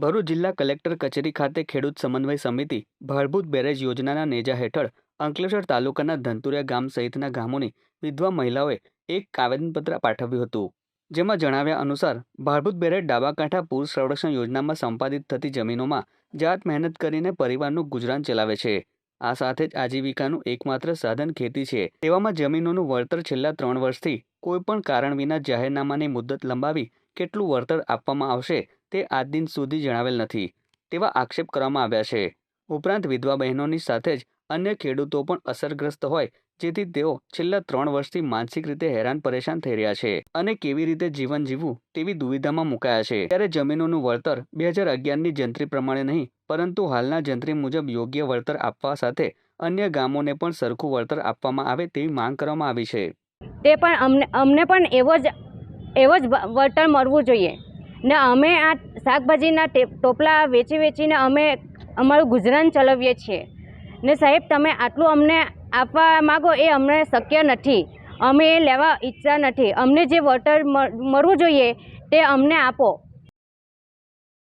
ભરૂચ જિલ્લા કલેક્ટર કચેરી ખાતે ખેડૂત સમન્વય સમિતિ ભાડભૂત બેરેજ યોજનાના નેજા હેઠળ અંકલેશ્વર તાલુકાના ધંતુરિયા ગામ સહિતના ગામોની વિધવા મહિલાઓએ એક આવેદનપત્ર પાઠવ્યું હતું. જેમાં જણાવ્યા અનુસાર, ભારભૂત બેરેજ ડાબા કાંઠા પૂર સંરક્ષણ યોજનામાં સંપાદિત થતી જમીનોમાં જાત મહેનત કરીને પરિવારનું ગુજરાન ચલાવે છે. આ સાથે જ આજીવિકાનું એકમાત્ર સાધન ખેતી છે. તેવામાં જમીનોનું વળતર છેલ્લા ત્રણ વર્ષથી કોઈપણ કારણ વિના જાહેરનામાની મુદત લંબાવી કેટલું વળતર આપવામાં આવશે તે આજ દિન સુધી જણાવેલ નથી, તેવા આક્ષેપ કરવામાં આવ્યા છે. ઉપરાંત વિધવા બહેનોની સાથે જ અન્ય ખેડૂતો પણ અસરગ્રસ્ત હોય, જેથી તેઓ છેલ્લા ત્રણ વર્ષથી માનસિક રીતે હેરાન પરેશાન થઈ રહ્યા છે અને કેવી રીતે જીવન જીવવું તેવી દુવિધામાં મુકાયા છે. ત્યારે જમીનોનું વળતર બે હજાર અગિયારની જંત્રી પ્રમાણે નહીં, પરંતુ હાલના જંત્રી મુજબ યોગ્ય વળતર આપવા સાથે અન્ય ગામોને પણ સરખું વળતર આપવામાં આવે તેવી માંગ કરવામાં આવી છે. તે પણ અમને અમને પણ એવો જ એવો જ વળતર મળવું જોઈએ. ને અમે આ શાકભાજીના ટોપલા વેચી વેચીને અમે અમારું ગુજરાન ચલાવીએ છીએ. ને સાહેબ, તમે આટલું અમને આપવા માગો એ અમને શક્ય નથી. અમે એ લેવા ઈચ્છતા નથી. અમને જે વળતર મળ- મળવું જોઈએ તે અમને આપો.